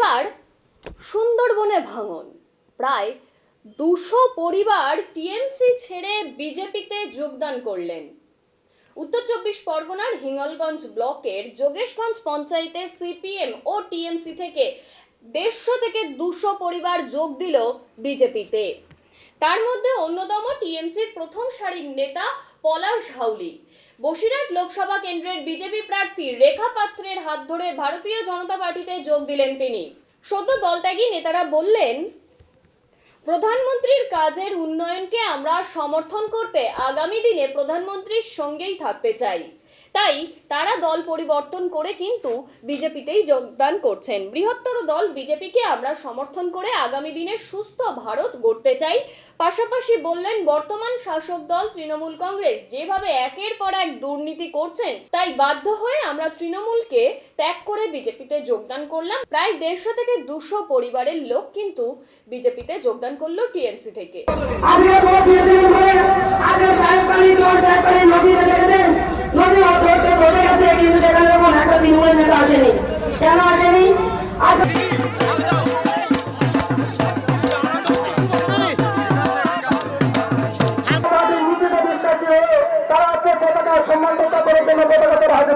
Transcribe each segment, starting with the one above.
এবার সুন্দরবনে ভাঙন। প্রায় দুশো পরিবার টিএমসি ছেড়ে বিজেপিতে যোগদান করলেন। উত্তর চব্বিশ পরগনার হিঙ্গলগঞ্জ ব্লকের যোগেশগঞ্জ পঞ্চায়েতের সিপিএম ও টিএমসি থেকে দেড়শো থেকে দুশো পরিবার যোগ দিল বিজেপিতে। তার মধ্যে অন্যতম টিএমসির প্রথম সারির নেতা পলাশ হাউলি। বসিরহাট লোকসভা কেন্দ্রের বিজেপি প্রার্থী রেখা পাত্রের হাত ধরে ভারতীয় জনতা পার্টিতে যোগ দিলেন তিনি। সদ্য দলত্যাগী নেতারা বললেন, প্রধানমন্ত্রীর কাজের উন্নয়নকে আমরা সমর্থন করতে আগামী দিনে প্রধানমন্ত্রীর সঙ্গেই থাকতে চাই। তাই তারা দল পরিবর্তন করে কিন্তু বিজেপিতেই যোগদান করছেন। বৃহত্তর দল বিজেপিকে আমরা সমর্থন করে আগামী দিনে সুস্থ ভারত গড়তে চাই। পাশাপাশি বললেন, বর্তমান শাসক দল তৃণমূল কংগ্রেস যেভাবে একের পর এক দুর্নীতি করছেন, তাই বাধ্য হয়ে আমরা তৃণমূলকে ত্যাগ করে বিজেপিতে যোগদান করলাম। প্রায় দেড়শো থেকে দুশো পরিবারের লোক কিন্তু বিজেপিতে যোগদান করল টিএমসি থেকে।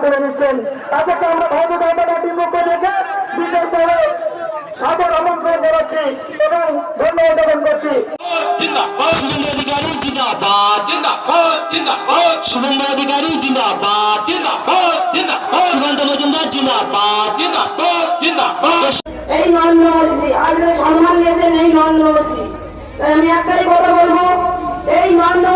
করে নিচ্ছেন। আচ্ছা, তাদেরকে আমরা ভারতীয় জনতা পার্টি পক্ষ থেকে বিশেষ করে সাদর আমন্ত্রণ জানাচ্ছি এবং ধন্যবাদ জ্ঞাপন করছি। আমি একটাই কথা বলব এই নরেন্দ্র